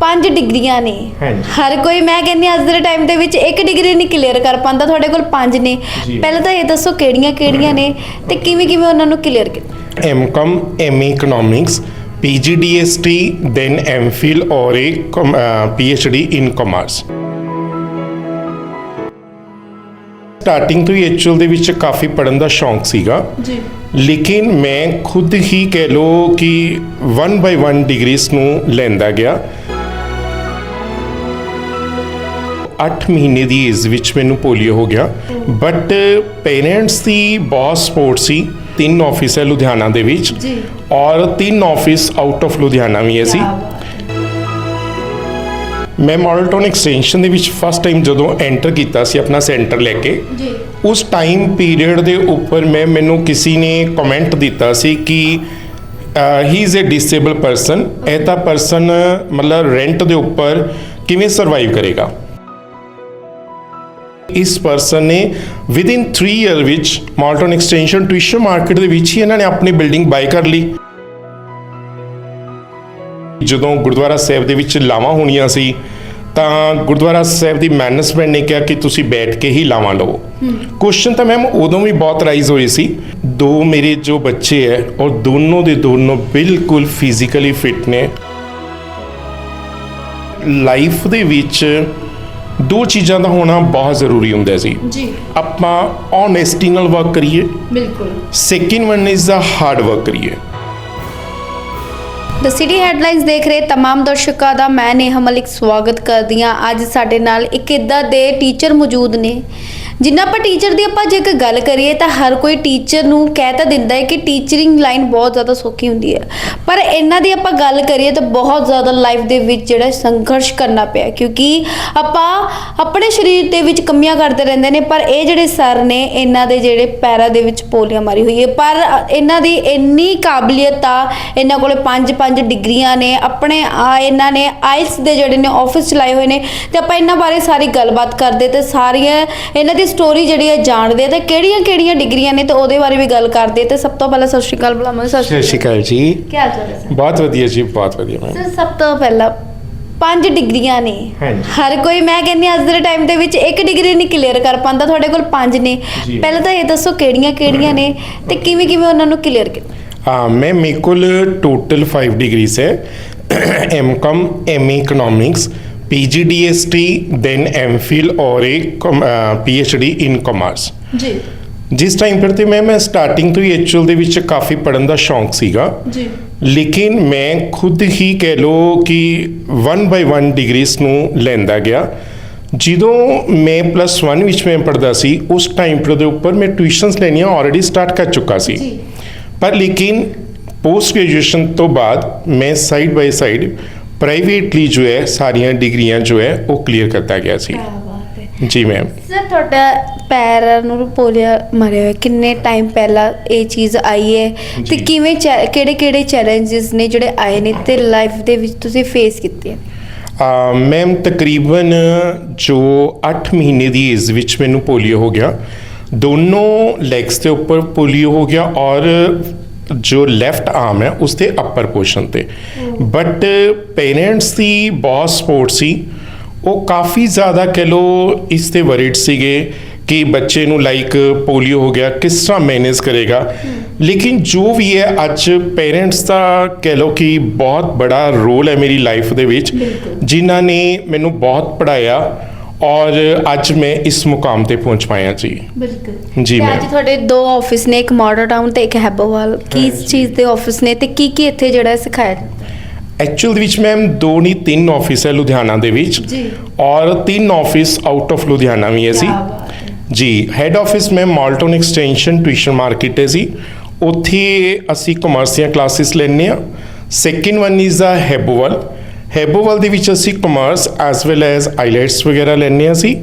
ਪੰਜ ਡਿਗਰੀਆਂ ਨੇ ਹਾਂਜੀ। ਹਰ ਕੋਈ ਮੈਂ ਕਹਿੰਦੀ ਹਾਂ ਅੱਜ ਦੇ ਟਾਈਮ ਦੇ ਵਿੱਚ ਇੱਕ ਡਿਗਰੀ ਨਹੀਂ ਕਲੀਅਰ ਕਰ ਪਾਉਂਦਾ ਤੁਹਾਡੇ ਕੋਲ ਪੰਜ ਨੇ ਜੀ। ਪਹਿਲਾਂ ਤਾਂ ਇਹ ਦੱਸੋ ਕਿਹੜੀਆਂ ਕਿਹੜੀਆਂ ਨੇ ਤੇ ਕਿਵੇਂ ਕਿਵੇਂ ਉਹਨਾਂ ਨੂੰ ਕਲੀਅਰ ਕੀਤਾ MCOM, ME Economics, PGDST, then MPhil or a com- uh, PhD in Commerce. Starting ਤੋਂ ਹੀ ਐਕਚੁਅਲ ਦੇ ਵਿੱਚ ਕਾਫੀ ਪੜਨ ਦਾ ਸ਼ੌਂਕ ਸੀਗਾ ਜੀ ਲੇਕਿਨ ਮੈਂ ਖੁਦ ਹੀ ਕਹਿ ਲੋ ਕਿ 1 ਬਾਈ 1 ਡਿਗਰੀਜ਼ ਨੂੰ ਲੈਂਦਾ ਗਿਆ 8 ਮਹੀਨੇ ਦੀ ਏਜ ਵਿੱਚ ਮੈਨੂੰ ਪੋਲੀਓ ਹੋ ਗਿਆ। ਬਟ ਪੇਰੈਂਟਸ ਦੀ ਬਹੁਤ ਸਪੋਰਟ ਸੀ ਤਿੰਨ ਆਫਿਸ ਹੈ ਲੁਧਿਆਣਾ ਦੇ ਵਿੱਚ ਜੀ। ਔਰ ਤਿੰਨ ਆਫਿਸ ਆਊਟ ਆਫ ਲੁਧਿਆਣਾ ਵੀ ਹੈ ਸੀ ਮੈਂ ਮਾਡਲ ਟਾਊਨ ਐਕਸਟੈਂਸ਼ਨ ਦੇ ਵਿੱਚ ਫਸਟ ਟਾਈਮ ਜਦੋਂ ਐਂਟਰ ਕੀਤਾ ਸੀ ਆਪਣਾ ਸੈਂਟਰ ਲੈ ਕੇ ਜੀ। ਉਸ ਟਾਈਮ ਪੀਰੀਅਡ ਦੇ ਉੱਪਰ ਮੈਂ ਮੈਨੂੰ ਕਿਸੇ ਨੇ ਕਮੈਂਟ ਦਿੱਤਾ ਸੀ ਕਿ he is a disable person ਇਹ ਤਾਂ ਪਰਸਨ ਮਤਲਬ ਰੈਂਟ ਦੇ ਉੱਪਰ ਕਿਵੇਂ ਸਰਵਾਈਵ ਕਰੇਗਾ? ਇਸ ਪਰਸਨ ਨੇ ਵਿਦ ਇਨ 3 ਇਅਰ ਵਿੱਚ ਮਾਲਟਨ ਐਕਸਟੈਂਸ਼ਨ ਟਿਊਸ਼ਨ ਮਾਰਕੀਟ ਦੇ ਵਿੱਚ ਹੀ ਇਹਨਾਂ ਨੇ ਆਪਣੀ ਬਿਲਡਿੰਗ ਬਾਈ ਕਰ ਲਈ। ਜਦੋਂ ਗੁਰਦੁਆਰਾ ਸਾਹਿਬ ਦੇ ਵਿੱਚ ਲਾਵਾਂ ਹੋਣੀਆਂ ਸੀ, ਤਾਂ ਗੁਰਦੁਆਰਾ ਸਾਹਿਬ ਦੀ ਮੈਨੇਜਮੈਂਟ ਨੇ ਕਿਹਾ ਕਿ ਤੁਸੀਂ ਬੈਠ ਕੇ ਹੀ ਲਾਵਾਂ ਲਵੋ। ਕੁਐਸਚਨ ਤਾਂ ਮੈਮ ਉਦੋਂ ਵੀ ਬਹੁਤ ਰਾਈਜ਼ ਹੋਏ ਸੀ। ਦੋ ਮੇਰੇ ਜੋ ਬੱਚੇ ਹੈ ਔਰ ਦੋਨੋਂ ਦੇ ਦੋਨੋਂ ਬਿਲਕੁਲ ਫਿਜ਼ੀਕਲੀ ਫਿਟ ਨੇ। ਲਾਈਫ ਦੇ ਵਿੱਚ ਦੋ ਚੀਜ਼ਾਂ ਦਾ ਹੋਣਾ ਬਹੁਤ ਜ਼ਰੂਰੀ ਹੁੰਦਾ ਸੀ ਜੀ ਆਪਾਂ ਓਨੈਸਟੀ ਨਾਲ ਵਰਕ ਕਰੀਏ ਬਿਲਕੁਲ second one is the hard work ਕਰੀਏ ਦ ਸਿਟੀ ਹੈਡਲਾਈਨਸ ਦੇਖ ਰਹੇ तमाम ਦਰਸ਼ਕਾਂ ਦਾ ਮੈਂ ਨੇਹਾ ਮਲਿਕ ਸਵਾਗਤ ਕਰਦੀ ਹਾਂ ਅੱਜ ਸਾਡੇ ਨਾਲ ਇੱਕ ਇਦਾਂ ਦੇ ਟੀਚਰ ਮੌਜੂਦ ਨੇ ਜਿੰਨਾ ਆਪਾਂ ਟੀਚਰ ਦੀ ਆਪਾਂ ਜੇਕਰ ਗੱਲ ਕਰੀਏ ਤਾਂ ਹਰ ਕੋਈ ਟੀਚਰ ਨੂੰ ਕਹਿ ਤਾਂ ਦਿੰਦਾ ਹੈ ਕਿ ਟੀਚਰਿੰਗ ਲਾਈਨ ਬਹੁਤ ਜ਼ਿਆਦਾ ਸੌਖੀ ਹੁੰਦੀ ਹੈ। ਪਰ ਇਹਨਾਂ ਦੀ ਆਪਾਂ ਗੱਲ ਕਰੀਏ ਤਾਂ ਬਹੁਤ ਜ਼ਿਆਦਾ ਲਾਈਫ ਦੇ ਵਿੱਚ ਜਿਹੜਾ ਸੰਘਰਸ਼ ਕਰਨਾ ਪਿਆ, ਕਿਉਂਕਿ ਆਪਾਂ ਆਪਣੇ ਸਰੀਰ ਦੇ ਵਿੱਚ ਕਮੀਆਂ ਕਰਦੇ ਰਹਿੰਦੇ ਨੇ, ਪਰ ਇਹ ਜਿਹੜੇ ਸਰ ਨੇ, ਇਹਨਾਂ ਦੇ ਜਿਹੜੇ ਪੈਰਾਂ ਦੇ ਵਿੱਚ ਪੋਲੀਆਂ ਮਾਰੀ ਹੋਈ ਹੈ। ਪਰ ਇਹਨਾਂ ਦੀ ਇੰਨੀ ਕਾਬਲੀਅਤ ਆ, ਇਹਨਾਂ ਕੋਲੇ ਪੰਜ ਪੰਜ ਡਿਗਰੀਆਂ ਨੇ, ਆਪਣੇ ਆ ਇਹਨਾਂ ਨੇ ਆਇਲਸ ਦੇ ਜਿਹੜੇ ਨੇ ਆਫਿਸ ਚਲਾਏ ਹੋਏ ਨੇ, ਤੇ ਆਪਾਂ ਇਹਨਾਂ ਬਾਰੇ ਸਾਰੀ ਗੱਲਬਾਤ ਕਰਦੇ ਤੇ ਸਾਰੀਆਂ ਇਹਨਾਂ ਦੀ ਸਟੋਰੀ ਜਿਹੜੀ ਹੈ ਜਾਣਦੇ ਤੇ ਕਿਹੜੀਆਂ ਕਿਹੜੀਆਂ ਡਿਗਰੀਆਂ ਨੇ ਤੇ ਉਹਦੇ ਬਾਰੇ ਵੀ ਗੱਲ ਕਰਦੇ ਤੇ ਸਭ ਤੋਂ ਪਹਿਲਾਂ ਸਤਿ ਸ਼੍ਰੀ ਅਕਾਲ ਬੁਲਾਵਾਂਗੇ ਸਤਿ ਸਤਿ ਸ਼੍ਰੀ ਅਕਾਲ ਜੀ। ਕੀ ਹਾਲ ਚਾਲ ਹੈ ਸਰ? ਬਹੁਤ ਵਧੀਆ ਜੀ ਬਹੁਤ ਵਧੀਆ ਮੈਮ ਸਰ ਸਭ ਤੋਂ ਪਹਿਲਾਂ ਪੰਜ ਡਿਗਰੀਆਂ ਨੇ। ਹਾਂਜੀ। ਹਰ ਕੋਈ ਮੈਂ ਕਹਿੰਦੀ ਹਾਂ ਅੱਜ ਦੇ ਟਾਈਮ ਦੇ ਵਿੱਚ ਇੱਕ ਡਿਗਰੀ ਨਹੀਂ ਕਲੀਅਰ ਕਰ ਪਾਉਂਦਾ ਤੁਹਾਡੇ ਕੋਲ ਪੰਜ ਨੇ। ਜੀ। ਪਹਿਲਾਂ ਤਾਂ ਇਹ ਦੱਸੋ ਕਿਹੜੀਆਂ ਕਿਹੜੀਆਂ ਨੇ ਤੇ ਕਿਵੇਂ ਕਿਵੇਂ ਉਹਨਾਂ ਨੂੰ ਕਲੀਅਰ ਕੀਤਾ? ਹਾਂ ਮੈਂ ਮੇਰੇ ਕੋਲ ਟੋਟਲ 5 ਡਿਗਰੀਜ਼ ਹੈ। MCom MA economics PGDST then MPhil or a com- uh, PhD in commerce. ਜੀ। ਜਿਸ ਟਾਈਮ ਪਰ ਤੇ ਮੈਂ ਮੈਂ ਸਟਾਰਟਿੰਗ ਤੋਂ ਹੀ ਐਕਚੁਅਲ ਦੇ ਵਿੱਚ ਕਾਫੀ ਪੜਨ ਦਾ ਸ਼ੌਂਕ ਸੀਗਾ ਜੀ ਲੇਕਿਨ ਮੈਂ ਖੁਦ ਹੀ ਕਹਿ ਲੋ ਕਿ 1 ਬਾਈ 1 ਡਿਗਰੀਜ਼ ਨੂੰ ਲੈਂਦਾ ਗਿਆ ਜਦੋਂ ਮੈਂ ਪਲੱਸ 1 ਵਿੱਚ ਮੈਂ ਪੜਦਾ ਸੀ ਉਸ ਟਾਈਮ ਪਰ ਦੇ ਉੱਪਰ ਮੈਂ ਟਿਊਸ਼ਨਸ ਲੈਣੀਆਂ ਆਲਰੇਡੀ ਸਟਾਰਟ ਕਰ ਚੁੱਕਾ ਸੀ ਪਰ ਲੇਕਿਨ ਪੋਸਟ ਗ੍ਰੈਜੂਏਸ਼ਨ ਤੋਂ ਬਾਅਦ ਮੈਂ ਸਾਈਡ ਬਾਈ ਸਾਈਡ ਪ੍ਰਾਈਵੇਟਲੀ ਜੋ ਹੈ ਸਾਰੀਆਂ ਡਿਗਰੀਆਂ ਜੋ ਹੈ ਉਹ ਕਲੀਅਰ ਕਰਦਾ ਗਿਆ ਸੀ। ਜੀ ਮੈਮ ਸਰ ਤੁਹਾਡਾ ਪੈਰ ਨੂੰ ਪੋਲੀਆ ਮਾਰਿਆ ਹੋਇਆ ਕਿੰਨੇ ਟਾਈਮ ਪਹਿਲਾਂ ਇਹ ਚੀਜ਼ ਆਈ ਹੈ? ਤੇ। ਕਿਵੇਂ ਕਿਹੜੇ ਕਿਹੜੇ ਚੈਲੰਜਸ ਨੇ ਜਿਹੜੇ ਆਏ ਨੇ ਤੇ ਲਾਈਫ ਦੇ ਵਿੱਚ ਤੁਸੀਂ ਫੇਸ ਕੀਤੇ ਅਹ ਮੈਮ ਤਕਰੀਬਨ ਜੋ 8 ਮਹੀਨੇ ਦੀ ਏਜ ਵਿੱਚ ਮੈਨੂੰ ਪੋਲੀਓ ਹੋ ਗਿਆ। ਦੋਨੋਂ ਲੈਗਸ ਦੇ ਉੱਪਰ ਪੋਲੀਓ ਹੋ ਗਿਆ ਔਰ ਜੋ ਲੈਫਟ ਆਰਮ ਹੈ ਉਸ ਦੇ ਅਪਰ ਪੋਰਸ਼ਨ ਤੇ। ਬਟ ਪੇਰੈਂਟਸ ਦੀ ਬਹੁਤ ਸਪੋਰਟ ਸੀ ਉਹ ਕਾਫੀ ਜ਼ਿਆਦਾ ਕਹਿ ਲੋ ਇਸ ਤੇ ਵਰਿਡ ਸੀਗੇ ਕਿ ਬੱਚੇ ਨੂੰ ਲਾਈਕ ਪੋਲੀਓ ਹੋ ਗਿਆ ਕਿਸ ਤਰ੍ਹਾਂ ਮੈਨੇਜ ਕਰੇਗਾ। ਲੇਕਿਨ ਜੋ ਵੀ ਹੈ ਅੱਜ ਪੇਰੈਂਟਸ ਦਾ ਕਹਿ ਲੋ ਕਿ ਬਹੁਤ ਬੜਾ ਰੋਲ ਹੈ ਮੇਰੀ ਲਾਈਫ ਦੇ ਵਿੱਚ। ਜਿਨ੍ਹਾਂ ਨੇ ਮੈਨੂੰ ਬਹੁਤ ਪੜਾਇਆ ਔਰ ਅੱਜ ਮੈਂ ਇਸ ਮੁਕਾਮ ਤੇ ਪਹੁੰਚ ਪਾਇਆ ਜੀ। ਬਿਲਕੁਲ। ਜੀ ਤੇ ਮੈਮ। ਅੱਜ ਤੁਹਾਡੇ ਦੋ ਆਫਿਸ ਨੇ ਇੱਕ ਮਾਡਲ ਟਾਊਨ ਤੇ ਇੱਕ ਹੈਬੋਵਾਲ ਕੀ ਇਸ ਚੀਜ਼ ਦੇ ਆਫਿਸ ਨੇ ਤੇ ਕੀ ਕੀ ਇੱਥੇ ਜਿਹੜਾ ਸਿਖਾਇਆ ਜਾਂਦਾ? ਐਕਚੁਅਲ ਵਿੱਚ ਮੈਮ ਦੋ ਨਹੀਂ ਤਿੰਨ ਆਫਿਸ ਹੈ ਲੁਧਿਆਣਾ ਦੇ ਵਿੱਚ। ਜੀ। ਔਰ ਤਿੰਨ ਆਫਿਸ ਆਊਟ ਆਫ ਲੁਧਿਆਣਾ ਵੀ ਹੈ ਸੀ ਕਿਆ ਬਾਤ ਹੈ। ਜੀ ਹੈੱਡ ਆਫਿਸ ਮੈਂ ਮਾਲਟਨ ਐਕਸਟੈਂਸ਼ਨ ਟਿਊਸ਼ਨ ਮਾਰਕੀਟ ਹੈ ਸੀ ਉੱਥੇ ਅਸੀਂ ਕਮਰਸ ਦੀਆਂ ਕਲਾਸਿਸ ਲੈਂਦੇ ਆ second one is the Haibowal Haibowal ਦੇ ਵਿੱਚ ਅਸੀਂ commerce as well as IELTS ਵਗੈਰਾ ਲੈਂਦੇ ਆ ਸੀ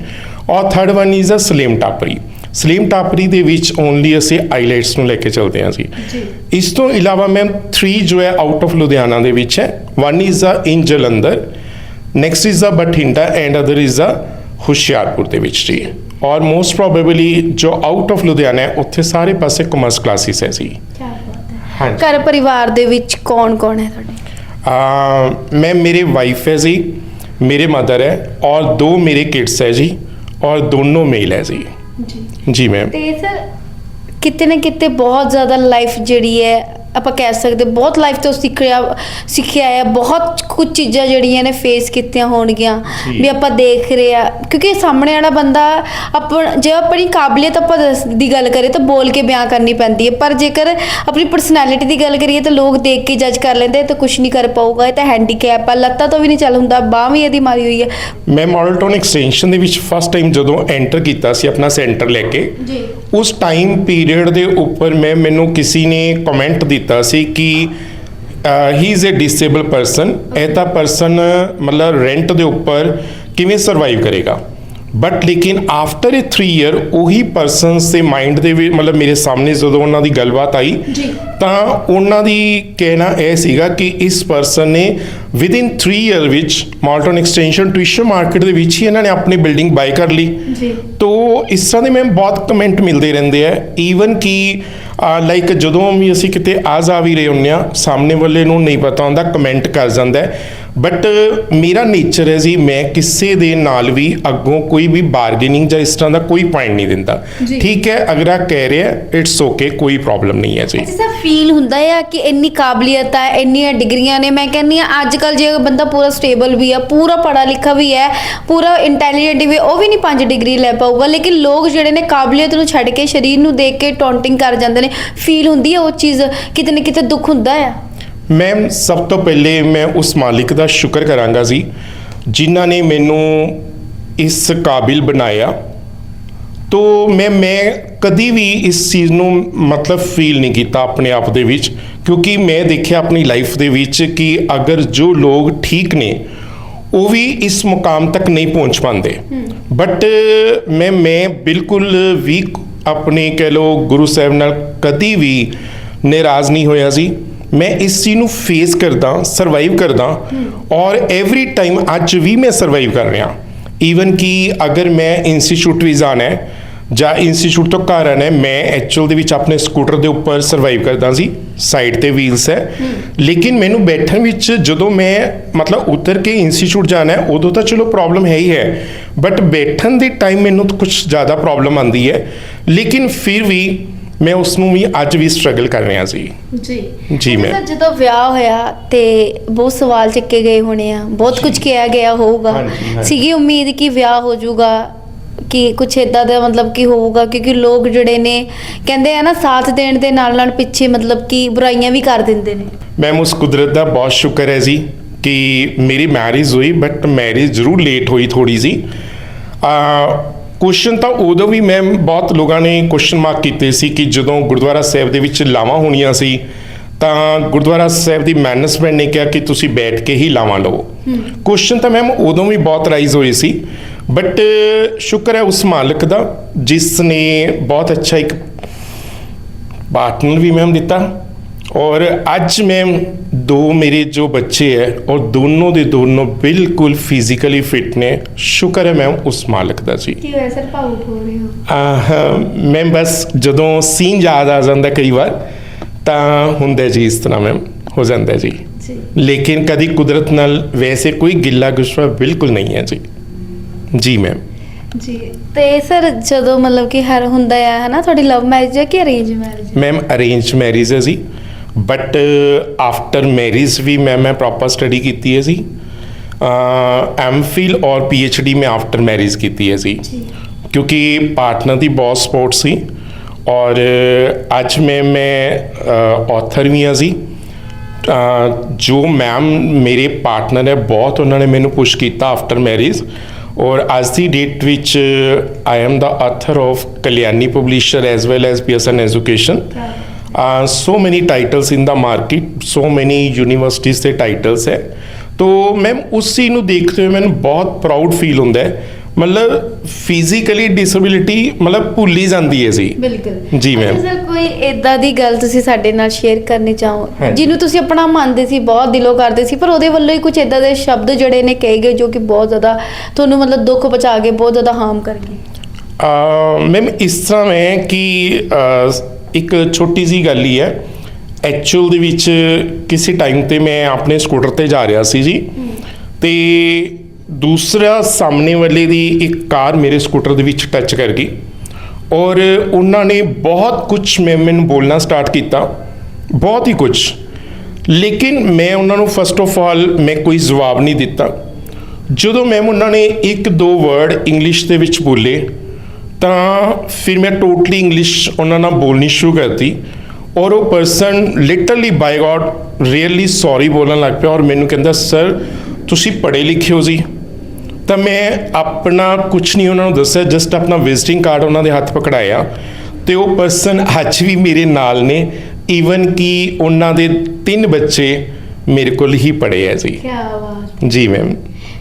ਔਰ third one is the Salem Tabri Salem Tabri ਦੇ ਵਿੱਚ ਓਨਲੀ ਅਸੀਂ ਆਈਲੈਟਸ ਨੂੰ ਲੈ ਕੇ ਚੱਲਦੇ ਹਾਂ ਸੀ ਜੀ। ਇਸ ਤੋਂ ਇਲਾਵਾ ਮੈਮ 3 ਜੋ ਹੈ ਆਊਟ ਆਫ ਲੁਧਿਆਣਾ ਦੇ ਵਿੱਚ ਹੈ one is the in Jalandhar next is the Bathinda and other is ਦਾ ਹੁਸ਼ਿਆਰਪੁਰ ਦੇ ਵਿੱਚ ਜੀ ਔਰ ਮੋਸਟ ਪ੍ਰੋਬੇਬਲੀ ਜੋ ਆਊਟ ਆਫ ਲੁਧਿਆਣਾ ਹੈ ਉੱਥੇ ਸਾਰੇ ਪਾਸੇ ਕਮਰਸ ਕਲਾਸਿਸ ਹੈ ਜੀ ਘਰ ਪਰਿਵਾਰ ਦੇ ਵਿੱਚ ਕੌਣ ਕੌਣ ਹੈ ਤੁਹਾਡੇ मैं मेरे वाइफ है जी मेरे मदर है और दो मेरे किड्स है जी और दोनों मेल है जी ਜੀ जी मैम ਤੇ ਸਰ ਕਿਤੇ ਨਾ ਕਿਤੇ ਬਹੁਤ ਜ਼ਿਆਦਾ ਲਾਈਫ ਜਿਹੜੀ ਹੈ ਆਪਾਂ ਕਹਿ ਸਕਦੇ ਬਹੁਤ ਲਾਈਫ ਤੋਂ ਸਿੱਖਿਆ ਸਿੱਖਿਆ ਹੈ ਬਹੁਤ ਕੁਝ ਚੀਜ਼ਾਂ ਜਿਹੜੀਆਂ ਨੇ ਫੇਸ ਕੀਤੀਆਂ ਹੋਣਗੀਆਂ। ਵੀ ਆਪਾਂ ਦੇਖ ਰਹੇ ਆ ਕਿਉਂਕਿ ਸਾਹਮਣੇ ਵਾਲਾ ਬੰਦਾ ਆਪਣ ਜੇ ਆਪਣੀ ਕਾਬਲੀਅਤ ਆਪਾਂ ਦੱਸ- ਦੀ ਗੱਲ ਕਰੀਏ ਤਾਂ ਬੋਲ ਕੇ ਬਿਆਨ ਕਰਨੀ ਪੈਂਦੀ ਹੈ। ਪਰ ਜੇਕਰ ਆਪਣੀ ਪਰਸਨੈਲਿਟੀ ਦੀ ਗੱਲ ਕਰੀਏ ਤਾਂ ਲੋਕ ਦੇਖ ਕੇ ਜੱਜ ਕਰ ਲੈਂਦੇ ਤਾਂ ਕੁਝ ਨਹੀਂ ਕਰ ਪਾਊਗਾ ਇਹ ਤਾਂ ਹੈਂਡੀਕੈਪ ਆ ਲੱਤਾਂ ਤੋਂ ਵੀ ਨਹੀਂ ਚੱਲ ਹੁੰਦਾ ਬਾਹ ਵੀ ਇਹਦੀ ਮਾਰੀ ਹੋਈ ਹੈ। ਮੈਂ ਮਾਡਲ ਟਾਊਨ ਐਕਸਟੈਂਸ਼ਨ ਦੇ ਵਿੱਚ ਫਸਟ ਟਾਈਮ ਜਦੋਂ ਐਂਟਰ ਕੀਤਾ ਸੀ ਆਪਣਾ ਸੈਂਟਰ ਲੈ ਕੇ ਜੀ। ਉਸ ਟਾਈਮ ਪੀਰੀਅਡ ਦੇ ਉੱਪਰ ਮੈਂ, ਮੈਨੂੰ ਕਿਸੇ ਨੇ ਕਮੈਂਟ ਦਿੱਤਾ ਸੀ ਕਿ he is a disable person ਇਹ ਤਾਂ ਪਰਸਨ ਮਤਲਬ ਰੈਂਟ ਦੇ ਉੱਪਰ ਕਿਵੇਂ ਸਰਵਾਈਵ ਕਰੇਗਾ? ਬਟ ਲੇਕਿਨ ਆਫਟਰ ਅ 3 ਇਅਰ ਉਹੀ ਪਰਸਨਸ ਦੇ ਮਾਈਂਡ ਦੇ ਵਿੱਚ ਮਤਲਬ ਮੇਰੇ ਸਾਹਮਣੇ ਜਦੋਂ ਉਹਨਾਂ ਦੀ ਗੱਲਬਾਤ ਆਈ। ਤਾਂ ਉਹਨਾਂ ਦੀ ਕਹਿਣਾ ਇਹ ਸੀਗਾ ਕਿ ਇਸ ਪਰਸਨ ਨੇ ਵਿਦ ਇਨ 3 ਇਅਰ ਵਿੱਚ ਮਾਲਟਨ ਐਕਸਟੈਂਸ਼ਨ ਟਿਊਸ਼ਨ ਮਾਰਕੀਟ ਦੇ ਵਿੱਚ ਹੀ ਇਹਨਾਂ ਨੇ ਆਪਣੀ ਬਿਲਡਿੰਗ ਬਾਈ ਕਰ ਲਈ ਜੀ ਤੋ ਇਸ ਤਰ੍ਹਾਂ ਦੇ ਮੈਮ ਬਹੁਤ ਕਮੈਂਟ ਮਿਲਦੇ ਰਹਿੰਦੇ ਆ ਈਵਨ ਕਿ ਲਾਈਕ ਜਦੋਂ ਵੀ ਅਸੀਂ ਕਿਤੇ ਆ ਜਾ ਵੀ ਰਹੇ ਹੁੰਨੇ ਆ ਸਾਹਮਣੇ ਵਾਲੇ ਨੂੰ ਨਹੀਂ ਪਤਾ ਹੁੰਦਾ ਕਮੈਂਟ ਕਰ ਜਾਂਦਾ ਬਟ ਮੇਰਾ ਨੇਚਰ ਹੈ ਜੀ ਮੈਂ ਕਿਸੇ ਦੇ ਨਾਲ ਵੀ ਅੱਗੋਂ ਕੋਈ ਵੀ ਬਾਰਗੇਨਿੰਗ ਜਾਂ ਇਸ ਤਰ੍ਹਾਂ ਦਾ ਕੋਈ ਪੁਆਇੰਟ ਨਹੀਂ ਦਿੰਦਾ। ਠੀਕ ਹੈ ਅਗਰ ਆ ਕਹਿ ਰਿਹਾ ਇਟਸ ਓਕੇ ਕੋਈ ਪ੍ਰੋਬਲਮ ਨਹੀਂ ਹੈ ਜੀ। ਅੱਛਾ ਫੀਲ ਹੁੰਦਾ ਆ ਕਿ ਇੰਨੀ ਕਾਬਲੀਅਤ ਆ ਇੰਨੀਆਂ ਡਿਗਰੀਆਂ ਨੇ ਮੈਂ ਕਹਿੰਨੀ ਆ ਅੱਜ ਕੱਲ ਜੇ ਬੰਦਾ ਪੂਰਾ ਸਟੇਬਲ ਵੀ ਆ ਪੂਰਾ ਪੜਾ ਲਿਖਾ ਵੀ ਹੈ ਪੂਰਾ ਇੰਟੈਲੀਜੈਂਟ ਵੀ ਹੈ, ਉਹ ਵੀ ਨਹੀਂ 5 ਡਿਗਰੀ ਲੈ ਪਾਊਗਾ। ਲੇਕਿਨ ਲੋਕ ਜਿਹੜੇ ਨੇ ਕਾਬਲੀਅਤ ਨੂੰ ਛੱਡ ਕੇ ਸਰੀਰ ਨੂੰ ਦੇਖ ਕੇ ਟੌਂਟਿੰਗ ਕਰ ਜਾਂਦੇ ਨੇ ਫੀਲ ਹੁੰਦੀ ਆ ਉਹ ਚੀਜ਼ ਕਿਤੇ ਨਾ ਕਿਤੇ ਦੁੱਖ ਹੁੰਦਾ ਆ ਮੈਮ ਸਭ ਤੋਂ ਪਹਿਲੇ ਮੈਂ ਉਸ ਮਾਲਿਕ ਦਾ ਸ਼ੁਕਰ ਕਰਾਂਗਾ ਜੀ ਜਿਨ੍ਹਾਂ ਨੇ ਮੈਨੂੰ ਇਸ ਕਾਬਿਲ ਬਣਾਇਆ। ਤੋ ਮੈਂ ਮੈਂ ਕਦੀ ਵੀ ਇਸ ਚੀਜ਼ ਨੂੰ ਮਤਲਬ ਫੀਲ ਨਹੀਂ ਕੀਤਾ ਆਪਣੇ ਆਪ ਦੇ ਵਿੱਚ ਕਿਉਂਕਿ ਮੈਂ ਦੇਖਿਆ ਆਪਣੀ ਲਾਈਫ ਦੇ ਵਿੱਚ ਕਿ ਅਗਰ ਜੋ ਲੋਕ ਠੀਕ ਨੇ ਉਹ ਵੀ ਇਸ ਮੁਕਾਮ ਤੱਕ ਨਹੀਂ ਪਹੁੰਚ ਪਾਉਂਦੇ। ਬਟ ਮੈਂ ਮੈਂ ਬਿਲਕੁਲ ਵੀ ਆਪਣੇ ਕਹਿ ਲੋ ਗੁਰੂ ਸਾਹਿਬ ਨਾਲ ਕਦੀ ਵੀ ਨਾਰਾਜ਼ ਨਹੀਂ ਹੋਇਆ ਸੀ ਮੈਂ ਇਸ ਚੀਜ਼ ਨੂੰ ਫੇਸ ਕਰਦਾ ਸਰਵਾਈਵ ਕਰਦਾ ਔਰ ਐਵਰੀ ਟਾਈਮ ਅੱਜ ਵੀ ਮੈਂ ਸਰਵਾਈਵ ਕਰ ਰਿਹਾ। ਈਵਨ ਕਿ ਅਗਰ ਮੈਂ ਇੰਸਟੀਚਿਊਟ ਵੀ ਜਾਣਾ ਹੈ ਜਾਂ ਇੰਸਟੀਚਿਊਟ ਤੋਂ ਘਰ ਆਣਾ ਮੈਂ ਐਕਚੁਅਲ ਦੇ ਵਿੱਚ ਆਪਣੇ ਸਕੂਟਰ ਦੇ ਉੱਪਰ ਸਰਵਾਈਵ ਕਰਦਾ ਸੀ ਸਾਈਡ ਤੇ ਵੀਲਸ ਹੈ। ਲੇਕਿਨ ਮੈਨੂੰ ਬੈਠਣ ਵਿੱਚ ਜਦੋਂ ਮੈਂ ਮਤਲਬ ਉਤਰ ਕੇ ਇੰਸਟੀਚਿਊਟ ਜਾਣਾ ਹੈ, ਉਦੋਂ ਤਾਂ ਚਲੋ ਪ੍ਰੋਬਲਮ ਹੈ ਹੀ ਹੈ। ਬਟ ਬੈਠਣ ਦੇ ਟਾਈਮ ਮੈਨੂੰ ਕੁਝ ਜ਼ਿਆਦਾ ਪ੍ਰੋਬਲਮ ਆਉਂਦੀ ਹੈ। ਲੇਕਿਨ ਫਿਰ ਵੀ ਮੈਂ ਉਸ ਨੂੰ ਵੀ ਅੱਜ ਵੀ ਸਟਰਗਲ ਕਰ ਰਿਹਾ ਸੀ। ਜੀ। ਜੀ ਮੈਂ। ਅੱਛਾ, ਜਦੋਂ ਵਿਆਹ ਹੋਇਆ ਤੇ ਬਹੁਤ ਸਵਾਲ ਚੱਕੇ ਗਏ ਹੋਣੇ ਆ ਬਹੁਤ ਕੁਝ ਕਿਹਾ ਗਿਆ ਹੋਊਗਾ। ਹਾਂਜੀ, ਹਾਂਜੀ। ਸੀਗੀ ਉਮੀਦ ਕਿ ਵਿਆਹ ਹੋ ਜਾਊਗਾ ਕਿ ਕੁਝ ਇਦਾਂ ਦਾ ਮਤਲਬ ਕੀ ਹੋਊਗਾ ਕਿਉਂਕਿ ਲੋਕ ਜਿਹੜੇ ਨੇ ਕਹਿੰਦੇ ਆ ਨਾ ਸਾਥ ਦੇਣ ਦੇ ਨਾਲ ਨਾਲ ਪਿੱਛੇ ਮਤਲਬ ਕਿ ਬੁਰਾਈਆਂ ਵੀ ਕਰ ਦਿੰਦੇ ਨੇ। ਮੈਮ ਉਸ ਕੁਦਰਤ ਦਾ ਬਹੁਤ ਸ਼ੁਕਰ ਹੈ ਜੀ ਕਿ ਮੇਰੀ ਮੈਰਿਜ ਹੋਈ ਬਟ ਮੈਰਿਜ ਜ਼ਰੂਰ ਲੇਟ ਹੋਈ ਥੋੜੀ ਜੀ ਆ ਕੁਐਸਚਨ ਤਾਂ ਉਦੋਂ ਵੀ ਮੈਮ ਬਹੁਤ ਲੋਕਾਂ ਨੇ ਕੁਐਸਚਨ ਮਾਰਕ ਕੀਤੇ ਸੀ ਕਿ ਜਦੋਂ ਗੁਰਦੁਆਰਾ ਸਾਹਿਬ ਦੇ ਵਿੱਚ ਲਾਵਾਂ ਹੋਣੀਆਂ ਸੀ ਤਾਂ ਗੁਰਦੁਆਰਾ ਸਾਹਿਬ ਦੀ ਮੈਨੇਜਮੈਂਟ ਨੇ ਕਿਹਾ ਕਿ ਤੁਸੀਂ ਬੈਠ ਕੇ ਹੀ ਲਾਵਾਂ ਲਓ। ਕੁਐਸਚਨ ਤਾਂ ਮੈਮ ਉਦੋਂ ਵੀ ਬਹੁਤ ਰਾਈਜ਼ ਹੋਏ ਸੀ ਬਟ ਸ਼ੁਕਰ ਹੈ ਉਸ ਮਾਲਕ ਦਾ ਜਿਸ ਨੇ ਬਹੁਤ ਅੱਛਾ ਇੱਕ ਪਾਰਟਨਰ ਵੀ ਮੈਮ ਦਿੱਤਾ। ਔਰ ਅੱਜ ਮੈਮ ਦੋ ਮੇਰੇ ਜੋ ਬੱਚੇ ਹੈ ਔਰ ਦੋਨੋਂ ਦੇ ਦੋਨੋਂ ਬਿਲਕੁਲ ਫਿਜ਼ੀਕਲੀ ਫਿਟ ਨੇ। ਸ਼ੁਕਰ ਹੈ ਮੈਮ ਉਸ ਮਾਲਕ ਦਾ ਜੀ। ਕੀ ਹੋਇਆ ਸਰ ਭਾਵੁਕ ਹੋ ਰਹੇ ਹੋ? ਮੈਂ ਬਸ ਜਦੋਂ ਸੀਨ ਯਾਦ ਆ ਜਾਂਦਾ ਕਈ ਵਾਰ ਤਾਂ ਹੁੰਦਾ ਜੀ ਇਸ ਤਰ੍ਹਾਂ ਮੈਮ ਹੋ ਜਾਂਦਾ ਜੀ। ਜੀ। ਲੇਕਿਨ ਕਦੀ ਕੁਦਰਤ ਨਾਲ ਵੈਸੇ ਕੋਈ ਗਿੱਲਾ ਗੁੱਸਾ ਬਿਲਕੁਲ ਨਹੀਂ ਹੈ ਜੀ। ਜੀ ਮੈਮ। ਜੀ ਤੇ ਸਰ ਜਦੋਂ ਮਤਲਬ ਕਿ ਹਰ ਹੁੰਦਾ ਆ ਹਨਾ ਤੁਹਾਡੀ ਲਵ ਮੈਰਿਜ ਹੈ ਕਿ arrange marriage ma'am arrange marriage ਹੈ ਜੀ। ਬਟ ਆਫਟਰ ਮੈਰਿਜ ਵੀ ਮੈਂ ਮੈਂ ਪ੍ਰੋਪਰ ਸਟੱਡੀ ਕੀਤੀ ਹੈ ਜੀ। ਐਮ ਫਿਲ ਔਰ ਪੀ ਐਚ ਡੀ ਮੈਂ ਆਫਟਰ ਮੈਰਿਜ ਕੀਤੀ ਹੈ ਜੀ। ਕਿਉਂਕਿ ਪਾਰਟਨਰ ਦੀ ਬਹੁਤ ਸਪੋਰਟ ਸੀ। ਔਰ ਅੱਜ ਮੈਂ ਮੈਂ ਆਥਰ ਵੀ ਹਾਂ ਜੀ। ਜੋ ਮੈਮ ਮੇਰੇ ਪਾਰਟਨਰ ਹੈ ਬਹੁਤ ਉਹਨਾਂ ਨੇ ਮੈਨੂੰ ਪੁਸ਼ ਕੀਤਾ ਆਫਟਰ ਮੈਰਿਜ ਔਰ ਅੱਜ ਦੀ ਡੇਟ ਵਿੱਚ I am the author of Kalyani publisher as well as PSN education uh, so many titles in the market so many universities ਦੇ titles ਹੈ। ਤੋ ਮੈਮ ਉਸ ਚੀਜ਼ ਨੂੰ ਦੇਖਦੇ ਹੋਏ ਮੈਨੂੰ ਬਹੁਤ ਪ੍ਰਾਊਡ ਫੀਲ ਹੁੰਦਾ ਹੈ ਮਤਲਬ ਫਿਜ਼ੀਕਲੀ ਡਿਸੇਬਿਲਿਟੀ ਮਤਲਬ ਭੁੱਲ ਜਾਂਦੀ ਹੈ ਜੀ ਬਿਲਕੁਲ ਜੀ ਮੈਮ। ਅੱਛਾ ਸਰ ਕੋਈ ਇਦਾਂ ਦੀ ਗੱਲ ਤੁਸੀਂ ਸਾਡੇ ਨਾਲ ਸ਼ੇਅਰ ਕਰਨੀ ਚਾਹੋ ਹਾਂਜੀ। ਜਿਹਨੂੰ ਤੁਸੀਂ ਆਪਣਾ ਮੰਨਦੇ ਸੀ ਬਹੁਤ ਦਿਲੋਂ ਕਰਦੇ ਸੀ ਪਰ ਉਹਦੇ ਵੱਲੋਂ ਹੀ ਕੁਝ ਇਦਾਂ ਦੇ ਸ਼ਬਦ ਜਿਹੜੇ ਨੇ ਕਹੇ ਗਏ ਜੋ ਕਿ ਬਹੁਤ ਜ਼ਿਆਦਾ ਤੁਹਾਨੂੰ ਮਤਲਬ ਦੁੱਖ ਪਹੁੰਚਾ ਕੇ ਬਹੁਤ ਜ਼ਿਆਦਾ ਹਾਰਮ ਕਰ ਗਏ ਮੈਮ ਇਸ ਤਰ੍ਹਾਂ ਹੈ ਕਿ ਅਹ, ਇੱਕ ਛੋਟੀ ਜੀ ਗੱਲ ਹੀ ਹੈ। ਐਕਚੁਅਲ ਦੇ ਵਿੱਚ ਕਿਸੇ ਟਾਈਮ ਤੇ ਮੈਂ ਆਪਣੇ ਸਕੂਟਰ ਤੇ ਜਾ ਰਿਹਾ ਸੀ ਜੀ। ਤੇ ਦੂਸਰਾ ਸਾਹਮਣੇ ਵਾਲੇ ਦੀ ਇੱਕ ਕਾਰ ਮੇਰੇ ਸਕੂਟਰ ਦੇ ਵਿੱਚ ਟੱਚ ਕਰ ਗਈ। ਔਰ ਉਹਨਾਂ ਨੇ ਬਹੁਤ ਕੁਝ ਮੈਂ, ਮੈਨੂੰ ਬੋਲਣਾ ਸਟਾਰਟ ਕੀਤਾ। ਬਹੁਤ ਹੀ ਕੁਝ ਲੇਕਿਨ ਮੈਂ ਉਹਨਾਂ ਨੂੰ ਫਸਟ ਆਫ ਆਲ ਮੈਂ ਕੋਈ ਜਵਾਬ ਨਹੀਂ ਦਿੱਤਾ। ਜਦੋਂ ਮੈਮ ਉਹਨਾਂ ਨੇ ਇੱਕ ਦੋ ਵਰਡ ਇੰਗਲਿਸ਼ ਦੇ ਵਿੱਚ ਬੋਲੇ ਤਾਂ ਫਿਰ ਮੈਂ ਟੋਟਲੀ ਇੰਗਲਿਸ਼ ਉਹਨਾਂ ਨਾਲ ਬੋਲਣੀ ਸ਼ੁਰੂ ਕਰਤੀ ਔਰ ਉਹ person literally by God really sorry ਬੋਲਣ ਲੱਗ ਪਿਆ ਔਰ ਮੈਨੂੰ ਕਹਿੰਦਾ ਸਰ ਤੁਸੀਂ ਪੜ੍ਹੇ ਲਿਖੇ ਹੋ ਜੀ। ਤਾਂ ਮੈਂ ਆਪਣਾ ਕੁਝ ਨਹੀਂ ਉਹਨਾਂ ਨੂੰ ਦੱਸਿਆ ਜਸਟ ਆਪਣਾ ਵਿਜ਼ਿਟਿੰਗ ਕਾਰਡ ਉਹਨਾਂ ਦੇ ਹੱਥ ਪਕੜਾਇਆ ਤੇ ਉਹ ਪਰਸਨ ਅੱਜ ਵੀ ਮੇਰੇ ਨਾਲ ਨੇ ਈਵਨ ਕਿ ਉਹਨਾਂ ਦੇ ਤਿੰਨ ਬੱਚੇ ਮੇਰੇ ਕੋਲ ਹੀ ਪੜ੍ਹੇ ਹੈ ਜੀ। ਕੀ ਬਾਤ। ਜੀ ਮੈਮ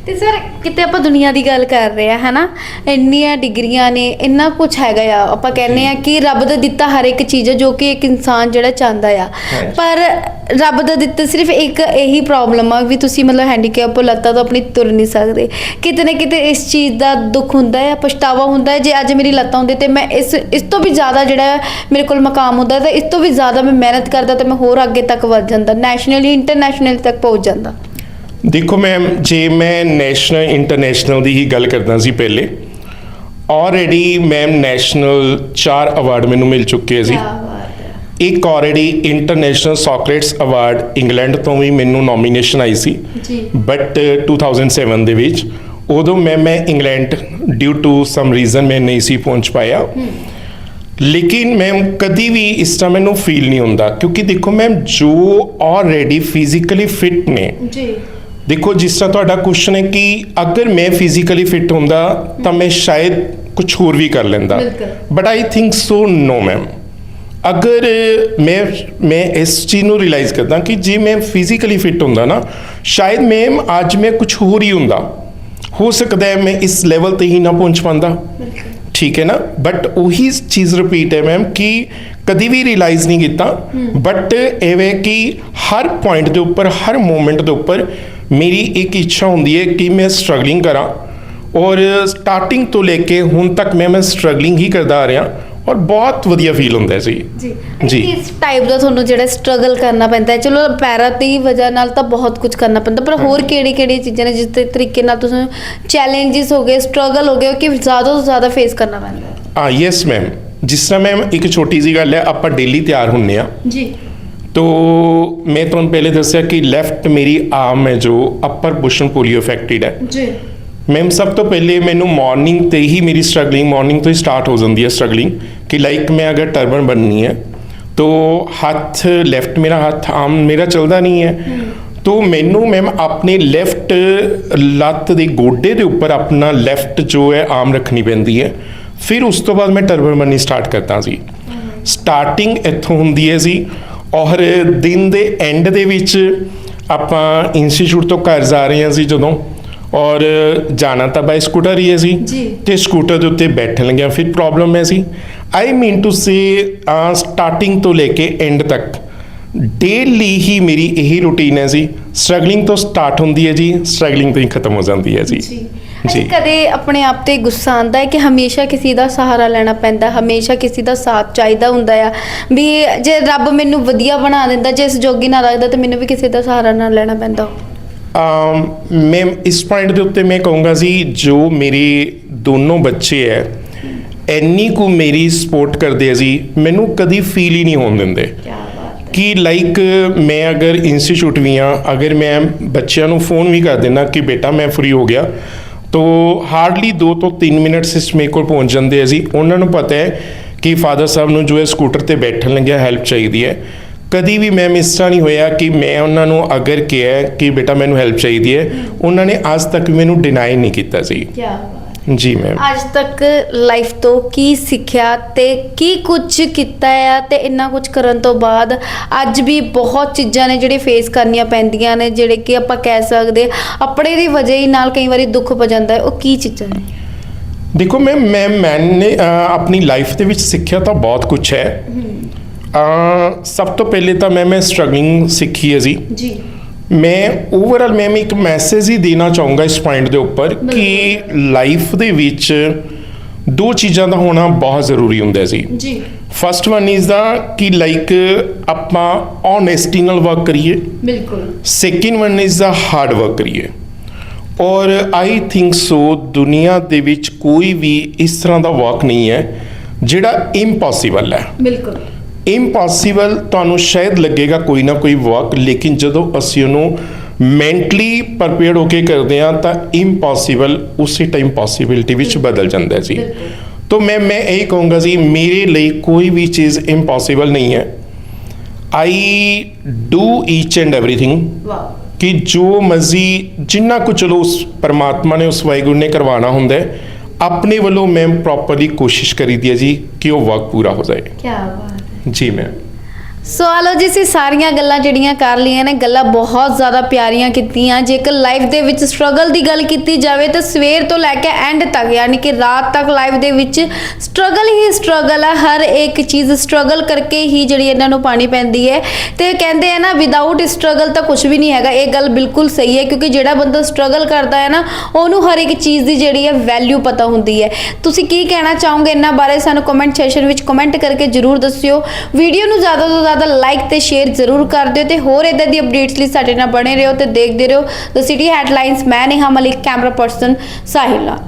ਤੇ ਸਰ ਕਿਤੇ ਆਪਾਂ ਦੁਨੀਆ ਦੀ ਗੱਲ ਕਰ ਰਹੇ ਆ ਹਨਾ? ਇੰਨੀਆਂ ਡਿਗਰੀਆਂ ਨੇ ਇੰਨਾ ਕੁਝ ਹੈਗਾ ਆ। ਆਪਾਂ ਕਹਿੰਦੇ ਆ ਕਿ ਰੱਬ ਦਾ ਦਿੱਤਾ ਹਰ ਇੱਕ ਚੀਜ਼ ਹੈ ਜੋ ਕਿ ਇੱਕ ਇਨਸਾਨ ਜਿਹੜਾ ਚਾਹੁੰਦਾ ਆ। ਪਰ ਰੱਬ ਦਾ ਦਿੱਤਾ ਸਿਰਫ ਇੱਕ ਇਹੀ ਪ੍ਰੋਬਲਮ ਆ ਵੀ ਤੁਸੀਂ ਮਤਲਬ ਹੈਂਡੀਕੈਪ ਲੱਤਾਂ ਤੋਂ ਆਪਣੀ ਤੁਰ ਨਹੀਂ ਸਕਦੇ। ਕਿਤੇ ਨਾ ਕਿਤੇ ਇਸ ਚੀਜ਼ ਦਾ ਦੁੱਖ ਹੁੰਦਾ ਹੈ ਪਛਤਾਵਾ ਹੁੰਦਾ ਹੈ ਜੇ ਅੱਜ ਮੇਰੀ ਲੱਤਾਂ ਹੁੰਦੀ ਤੇ ਮੈਂ ਇਸ ਇਸ ਤੋਂ ਵੀ ਜ਼ਿਆਦਾ ਜਿਹੜਾ ਮੇਰੇ ਕੋਲ ਮਕਾਮ ਹੁੰਦਾ ਤਾਂ ਇਸ ਤੋਂ ਵੀ ਜ਼ਿਆਦਾ ਮੈਂ ਮਿਹਨਤ ਕਰਦਾ ਤੇ ਮੈਂ ਹੋਰ ਅੱਗੇ ਤੱਕ ਵੱਧ ਜਾਂਦਾ ਨੈਸ਼ਨਲੀ ਇੰਟਰਨੈਸ਼ਨਲ ਤੱਕ ਪਹੁੰਚ ਜਾਂਦਾ। ਦੇਖੋ ਮੈਮ ਜੇ ਮੈਂ ਨੈਸ਼ਨਲ ਇੰਟਰਨੈਸ਼ਨਲ ਦੀ ਹੀ ਗੱਲ ਕਰਦਾ ਸੀ ਪਹਿਲੇ ਆਲਰੇਡੀ ਮੈਮ ਨੈਸ਼ਨਲ ਚਾਰ ਅਵਾਰਡ ਮੈਨੂੰ ਮਿਲ ਚੁੱਕੇ ਹੈ। ਇੱਕ already international Socrates award England ਤੋਂ ਵੀ ਮੈਨੂੰ ਨੋਮੀਨੇਸ਼ਨ ਆਈ ਸੀ। ਜੀ। ਬਟ 2007 ਦੇ ਵਿੱਚ ਉਦੋਂ ਮੈਂ ਮੈਂ England due to some reason ਮੈਂ ਨਹੀਂ ਸੀ ਪਹੁੰਚ ਪਾਇਆ। ਲੇਕਿਨ ਮੈਮ ਕਦੀ ਵੀ ਇਸ ਤਰ੍ਹਾਂ ਮੈਨੂੰ ਫੀਲ ਨਹੀਂ ਹੁੰਦਾ। ਕਿਉਂਕਿ ਦੇਖੋ ਮੈਮ ਜੋ ਆਲਰੇਡੀ ਫਿਜ਼ੀਕਲੀ ਫਿਟ ਨੇ ਜੀ। ਦੇਖੋ ਜਿਸ ਤਰ੍ਹਾਂ ਤੁਹਾਡਾ ਕੁਐਸਚਨ ਹੈ ਕਿ ਅਗਰ ਮੈਂ ਫਿਜ਼ੀਕਲੀ ਫਿਟ ਹੁੰਦਾ ਤਾਂ ਮੈਂ ਸ਼ਾਇਦ ਕੁਝ ਹੋਰ ਵੀ ਕਰ ਲੈਂਦਾ। But I think so no ma'am ਅਗਰ ਮੈਂ ਮੈਂ ਇਸ ਚੀਜ਼ ਨੂੰ ਰਿਅਲਾਈਜ਼ ਕਰਦਾ ਕਿ ਜੇ ਮੈਂ ਫਿਜ਼ੀਕਲੀ ਫਿਟ ਹੁੰਦਾ ਨਾ ਸ਼ਾਇਦ ਮੈਮ ਅੱਜ ਮੈਂ ਕੁਝ ਹੋਰ ਹੀ ਹੁੰਦਾ। ਹੋ ਸਕਦਾ ਹੈ ਮੈਂ ਇਸ ਲੈਵਲ ਤੇ ਹੀ ਨਾ ਪਹੁੰਚ ਪਾਉਂਦਾ। ਠੀਕ ਹੈ ਨਾ? ਬਟ ਉਹੀ ਚੀਜ਼ ਰਿਪੀਟ ਹੈ ਮੈਮ ਕਿ ਕਦੀ ਵੀ ਰਿਅਲਾਈਜ਼ ਨਹੀਂ ਕੀਤਾ ਬਟ ਐਵੇਂ ਕਿ ਹਰ ਪੁਆਇੰਟ ਦੇ ਉੱਪਰ ਹਰ ਮੂਮੈਂਟ ਦੇ ਉੱਪਰ ਮੇਰੀ ਇੱਕ ਇੱਛਾ ਹੁੰਦੀ ਹੈ ਕਿ ਮੈਂ ਸਟਰਗਲਿੰਗ ਕਰਾਂ ਔਰ ਸਟਾਰਟਿੰਗ ਤੋਂ ਲੈ ਕੇ ਹੁਣ ਤੱਕ ਮੈਂ ਮੈਂ ਸਟਰਗਲਿੰਗ ਹੀ ਕਰਦਾ ਆ ਰਿਹਾ ਔਰ ਬਹੁਤ ਵਧੀਆ ਫੀਲ ਹੁੰਦਾ ਹੈ ਜੀ। ਜੀ। ਇਸ ਟਾਈਪ ਦਾ ਤੁਹਾਨੂੰ ਜਿਹੜਾ ਸਟਰਗਲ ਕਰਨਾ ਪੈਂਦਾ ਹੈ ਚਲੋ ਪੈਰਾਂ ਦੀ ਵਜ੍ਹਾ ਨਾਲ ਤਾਂ ਬਹੁਤ ਕੁਝ ਕਰਨਾ ਪੈਂਦਾ ਪਰ ਹੋਰ ਕਿਹੜੀ ਕਿਹੜੀ ਚੀਜ਼ਾਂ ਨੇ ਜਿਸ ਤਰੀਕੇ ਨਾਲ ਤੁਸੀਂ ਚੈਲੰਜਸ ਹੋ ਗਏ ਸਟਰਗਲ ਹੋ ਗਏ ਕਿ ਜ਼ਿਆਦਾ ਤੋਂ ਜ਼ਿਆਦਾ ਫੇਸ ਕਰਨਾ ਪੈਂਦਾ ਆ ਯੈਸ ਮੈਮ ਜਿਸ ਤਰ੍ਹਾਂ ਮੈਮ ਇੱਕ ਛੋਟੀ ਜੀ ਗੱਲ ਹੈ ਆਪਾਂ ਡੇਲੀ ਤਿਆਰ ਹੁੰਨੇ ਆ। ਜੀ। ਤੋ ਮੈਂ ਤੁਹਾਨੂੰ ਪਹਿਲੇ ਦੱਸਿਆ ਕਿ ਲੈਫਟ ਮੇਰੀ ਆਰਮ ਹੈ ਜੋ ਅਪਰ ਬੁਸ਼ਨ ਪੋਲੀਓ ਅਫੈਕਟਡ ਹੈ। ਜੀ। ਮੈਮ ਸਭ ਤੋਂ ਪਹਿਲੇ ਮੈਨੂੰ ਮਾਰਨਿੰਗ ਤੇ ਹੀ ਮੇਰੀ ਸਟਰਗਲਿੰਗ ਮਾਰਨਿੰਗ ਤੋਂ ਹੀ ਸਟਾਰਟ ਹੋ ਜਾਂਦੀ ਹੈ ਸਟਰਗਲਿੰਗ ਕਿ ਲਾਈਕ ਮੈਂ ਅਗਰ ਟਰਬਨ ਬਣਨੀ ਹੈ ਤੋ ਹੱਥ ਲੈਫਟ ਮੇਰਾ ਹੱਥ ਆਮ ਮੇਰਾ ਚੱਲਦਾ ਨਹੀਂ ਹੈ। ਤੋ ਮੈਨੂੰ ਮੈਮ ਆਪਣੇ ਲੈਫਟ ਲੱਤ ਦੇ ਗੋਡੇ ਦੇ ਉੱਪਰ ਆਪਣਾ ਲੈਫਟ ਜੋ ਹੈ ਆਮ ਰੱਖਣੀ ਪੈਂਦੀ ਹੈ। ਫਿਰ ਉਸ ਤੋਂ ਬਾਅਦ ਮੈਂ ਟਰਬਨ ਬਣਨੀ ਸਟਾਰਟ ਕਰਦਾ ਸੀ। ਸਟਾਰਟਿੰਗ ਇੱਥੋਂ ਹੁੰਦੀ ਹੈ ਜੀ ਔਰ ਦਿਨ ਦੇ ਐਂਡ ਦੇ ਵਿੱਚ ਆਪਾਂ ਇੰਸਟੀਚਿਊਟ ਤੋਂ ਘਰ ਜਾ ਰਹੇ ਹਾਂ ਸੀ ਜਦੋਂ। ਔਰ ਜਾਣਾ ਤਾਂ ਬਾਈ ਸਕੂਟਰ ਹੀ ਹੈ ਸੀ। ਜੀ। ਤੇ ਸਕੂਟਰ ਦੇ ਉੱਤੇ ਬੈਠਣ ਲੱਗਿਆ। ਫਿਰ ਪ੍ਰੋਬਲਮ ਹੈ ਸੀ। ਆਈ ਮੀਨ ਟੂ ਸੇ ਸਟਾਰਟਿੰਗ ਤੋਂ ਲੈ ਕੇ ਐਂਡ ਤੱਕ। ਡੇਲੀ ਹੀ ਮੇਰੀ ਇਹੀ ਰੁਟੀਨ ਹੈ ਜੀ। ਸਟਰਗਲਿੰਗ ਤੋਂ ਸਟਾਰਟ ਹੁੰਦੀ ਹੈ ਜੀ। ਸਟਰਗਲਿੰਗ ਤੋਂ ਹੀ ਖਤਮ ਹੋ ਜਾਂਦੀ ਹੈ ਜੀ। ਜੀ। ਕਦੇ ਆਪਣੇ ਆਪ ਤੇ ਗੁੱਸਾ ਆਉਂਦਾ ਹੈ ਕਿ ਹਮੇਸ਼ਾ ਕਿਸੇ ਦਾ ਸਹਾਰਾ ਲੈਣਾ ਪੈਂਦਾ ਹਮੇਸ਼ਾ ਕਿਸੇ ਦਾ ਸਾਥ ਚਾਹੀਦਾ ਹੁੰਦਾ ਆ। ਵੀ ਜੇ ਰੱਬ ਮੈਨੂੰ ਵਧੀਆ ਬਣਾ ਦਿੰਦਾ ਜੇ ਇਸ ਜੋਗੀ ਨਾ ਲੱਗਦਾ ਤਾਂ ਮੈਨੂੰ ਵੀ ਕਿਸੇ ਦਾ ਸਹਾਰਾ ਨਾ ਲੈਣਾ ਪੈਂਦਾ। ਅਮ ਮੈਂ ਇਸ ਪੁਆਇੰਟ ਦੇ ਉੱਤੇ ਮੈਂ ਕਹੂੰਗਾ ਜੀ ਜੋ ਮੇਰੇ ਦੋਨੋਂ ਬੱਚੇ ਹੈ ਇੰਨੀ ਕੁ ਮੇਰੀ ਸਪੋਰਟ ਕਰਦੇ ਆ ਜੀ ਮੈਨੂੰ ਕਦੀ ਫੀਲ ਹੀ ਨਹੀਂ ਹੋਣ ਦਿੰਦੇ। ਕਿ ਲਾਈਕ ਮੈਂ ਅਗਰ ਇੰਸਟੀਚਿਊਟ ਵੀ ਆ ਅਗਰ ਮੈਂ ਬੱਚਿਆਂ ਨੂੰ ਫੋਨ ਵੀ ਕਰ ਦਿੰਦਾ ਕਿ ਬੇਟਾ ਮੈਂ ਫ੍ਰੀ ਹੋ ਗਿਆ ਤੋ ਹਾਰਡਲੀ 2 ਤੋਂ 3 ਮਿੰਟਸ ਇਸ ਮੇਰੇ ਕੋਲ ਪਹੁੰਚ ਜਾਂਦੇ ਆ ਜੀ। ਉਹਨਾਂ ਨੂੰ ਪਤਾ ਹੈ ਕਿ ਫਾਦਰ ਸਾਹਿਬ ਨੂੰ ਜੋ ਹੈ ਸਕੂਟਰ ਤੇ ਬੈਠਣ ਲੱਗਿਆ, ਹੈਲਪ ਚਾਹੀਦੀ ਹੈ। ਕਦੀ ਵੀ ਮੈਂ ਇਸ ਤਰ੍ਹਾਂ ਨਹੀਂ ਹੋਇਆ ਕਿ ਮੈਂ ਉਹਨਾਂ ਨੂੰ ਅਗਰ ਕਿਹਾ ਕਿ ਬੇਟਾ ਮੈਨੂੰ ਹੈਲਪ ਚਾਹੀਦੀ ਹੈ। ਉਹਨਾਂ ਨੇ ਅੱਜ ਤੱਕ ਮੈਨੂੰ ਡਿਨਾਈ ਨਹੀਂ ਕੀਤਾ ਸੀ ਕੀ ਜੀ ਮੈਮ ਅੱਜ ਤੱਕ ਲਾਈਫ ਤੋਂ ਕੀ ਸਿੱਖਿਆ ਤੇ ਕੀ ਕੁਝ ਕੀਤਾ ਆ ਤੇ ਇੰਨਾ ਕੁਝ ਕਰਨ ਤੋਂ ਬਾਅਦ ਅੱਜ ਵੀ ਬਹੁਤ ਚੀਜ਼ਾਂ ਨੇ ਜਿਹੜੇ ਫੇਸ ਕਰਨੀਆਂ ਪੈਂਦੀਆਂ ਨੇ ਜਿਹੜੇ ਕਿ ਆਪਾਂ ਕਹਿ ਸਕਦੇ ਆਪਣੇ ਦੀ ਵਜ੍ਹਾ ਹੀ ਨਾਲ ਕਈ ਵਾਰੀ ਦੁੱਖ ਪ ਜਾਂਦਾ ਹੈ। ਉਹ ਕੀ ਚੀਜ਼ਾਂ ਨੇ? ਦੇਖੋ ਮੈਂ ਮੈਂ ਮੈਨੇ ਆਪਣੀ ਲਾਈਫ ਦੇ ਵਿੱਚ ਸਿੱਖਿਆ ਤਾਂ ਬਹੁਤ ਕੁਝ ਹੈ। ਅ, ਸਭ ਤੋਂ ਪਹਿਲੇ ਤਾਂ ਮੈਂ ਮੈਂ ਸਟਰਗਲਿੰਗ ਸਿੱਖੀ ਹੈ ਜੀ। ਜੀ। ਮੈਂ ਓਵਰਆਲ ਮੈਂ ਇੱਕ ਮੈਸੇਜ ਹੀ ਦੇਣਾ ਚਾਹੂੰਗਾ ਇਸ ਪੁਆਇੰਟ ਦੇ ਉੱਪਰ ਕਿ ਲਾਈਫ ਦੇ ਵਿੱਚ ਦੋ ਚੀਜ਼ਾਂ ਦਾ ਹੋਣਾ ਬਹੁਤ ਜ਼ਰੂਰੀ ਹੁੰਦਾ ਜੀ ਜੀ। ਫਸਟ ਵਨ ਇਜ਼ ਦਾ ਕਿ ਲਾਈਕ ਆਪਾਂ ਓਨੈਸਟੀ ਨਾਲ ਵਰਕ ਕਰੀਏ। ਬਿਲਕੁਲ। Second one is the hard work ਕਰੀਏ। ਔਰ ਆਈ ਥਿੰਕ ਸੋ ਦੁਨੀਆ ਦੇ ਵਿੱਚ ਕੋਈ ਵੀ ਇਸ ਤਰ੍ਹਾਂ ਦਾ ਵਰਕ ਨਹੀਂ ਹੈ ਜਿਹੜਾ ਇੰਪੋਸੀਬਲ ਹੈ। ਬਿਲਕੁਲ। ਇੰਪੋਸੀਬਲ ਤੁਹਾਨੂੰ ਸ਼ਾਇਦ ਲੱਗੇਗਾ ਕੋਈ ਨਾ ਕੋਈ ਵਰਕ ਲੇਕਿਨ ਜਦੋਂ ਅਸੀਂ ਉਹਨੂੰ ਮੈਂਟਲੀ ਪ੍ਰਪੇਅਰਡ ਹੋ ਕੇ ਕਰਦੇ ਹਾਂ ਤਾਂ ਇੰਪੋਸੀਬਲ ਉਸੇ ਟਾਈਮ ਪੋਸਿਬਿਲਿਟੀ ਵਿੱਚ ਬਦਲ ਜਾਂਦਾ ਹੈ ਜੀ। ਤਾਂ ਮੈਂ ਮੈਂ ਇਹ ਕਹੂੰਗਾ ਜੀ ਮੇਰੇ ਲਈ ਕੋਈ ਵੀ ਚੀਜ਼ ਇੰਪੋਸੀਬਲ ਨਹੀਂ ਹੈ। I do each and everything ਕਿ ਜੋ ਮਰਜ਼ੀ ਜਿੰਨਾ ਕੁ ਚਲੋ ਉਸ ਪਰਮਾਤਮਾ ਨੇ ਉਸ ਵਾਹਿਗੁਰੂ ਨੇ ਕਰਵਾਉਣਾ ਹੁੰਦਾ ਹੈ ਆਪਣੇ ਵੱਲੋਂ ਮੈਂ ਪ੍ਰੋਪਰਲੀ ਕੋਸ਼ਿਸ਼ ਕਰੀਦੀ ਹੈ ਜੀ ਕਿ ਉਹ ਵਰਕ ਪੂਰਾ ਹੋ ਜਾਏ। ਕੀ ਬਾਤ। ਹੈ ਜੀ ਮੈਮ ਸੋ ਆਲੋ ਜੀ, ਅਸੀਂ ਸਾਰੀਆਂ ਗੱਲਾਂ ਜਿਹੜੀਆਂ ਕਰ ਲਈਆਂ ਨੇ, ਗੱਲਾਂ ਬਹੁਤ ਜ਼ਿਆਦਾ ਪਿਆਰੀਆਂ ਕੀਤੀਆਂ। ਜੇਕਰ ਲਾਈਫ ਦੇ ਵਿੱਚ ਸਟਰਗਲ ਦੀ ਗੱਲ ਕੀਤੀ ਜਾਵੇ, ਤਾਂ ਸਵੇਰ ਤੋਂ ਲੈ ਕੇ ਐਂਡ ਤੱਕ, ਯਾਨੀ ਕਿ ਰਾਤ ਤੱਕ ਲਾਈਫ ਦੇ ਵਿੱਚ ਸਟਰਗਲ ਹੀ ਸਟਰਗਲ ਆ। ਹਰ ਇੱਕ ਚੀਜ਼ ਸਟਰਗਲ ਕਰਕੇ ਹੀ ਜਿਹੜੀ ਇਹਨਾਂ ਨੂੰ ਪਾਣੀ ਪੈਂਦੀ ਹੈ। ਤੇ ਕਹਿੰਦੇ ਆ ਨਾ ਵਿਦਆਊਟ ਸਟਰਗਲ ਤਾਂ ਕੁਝ ਵੀ ਨਹੀਂ ਹੈਗਾ। ਇਹ ਗੱਲ ਬਿਲਕੁਲ ਸਹੀ ਹੈ, ਕਿਉਂਕਿ ਜਿਹੜਾ ਬੰਦਾ ਸਟਰਗਲ ਕਰਦਾ ਹੈ ਨਾ, ਉਹਨੂੰ ਹਰ ਇੱਕ ਚੀਜ਼ ਦੀ ਜਿਹੜੀ ਹੈ ਵੈਲਿਊ ਪਤਾ ਹੁੰਦੀ ਹੈ। ਤੁਸੀਂ ਕੀ ਕਹਿਣਾ ਚਾਹੋਗੇ? ਇਹਨਾਂ ਬਾਰੇ ਸਾਨੂੰ ਕਮੈਂਟ ਸੈਸ਼ਨ ਵਿੱਚ ਕਮੈਂਟ ਕਰਕੇ ਜਰੂਰ ਦੱਸਿਓ। ਵੀਡੀਓ ਨੂੰ ਜ਼ਿਆਦਾ ਤੋਂ ਜ਼ਿਆਦਾ ਲਾਈਕ ਤੇ ਸ਼ੇਅਰ ਜ਼ਰੂਰ ਕਰ ਦਿਓ ਤੇ ਹੋਰ ਇਦਾਂ ਦੀ ਅਪਡੇਟਸ ਲਈ ਸਾਡੇ ਨਾਲ ਬਣੇ ਰਹੋ ਤੇ ਦੇਖਦੇ ਰਹੋ। ਦ ਸਿਟੀ ਹੈਡਲਾਈਨਸ ਮੈਂ ਨੇਹਾ ਮਲਿਕ ਕੈਮਰਾ ਪਰਸਨ ਸਾਹਿਲਾ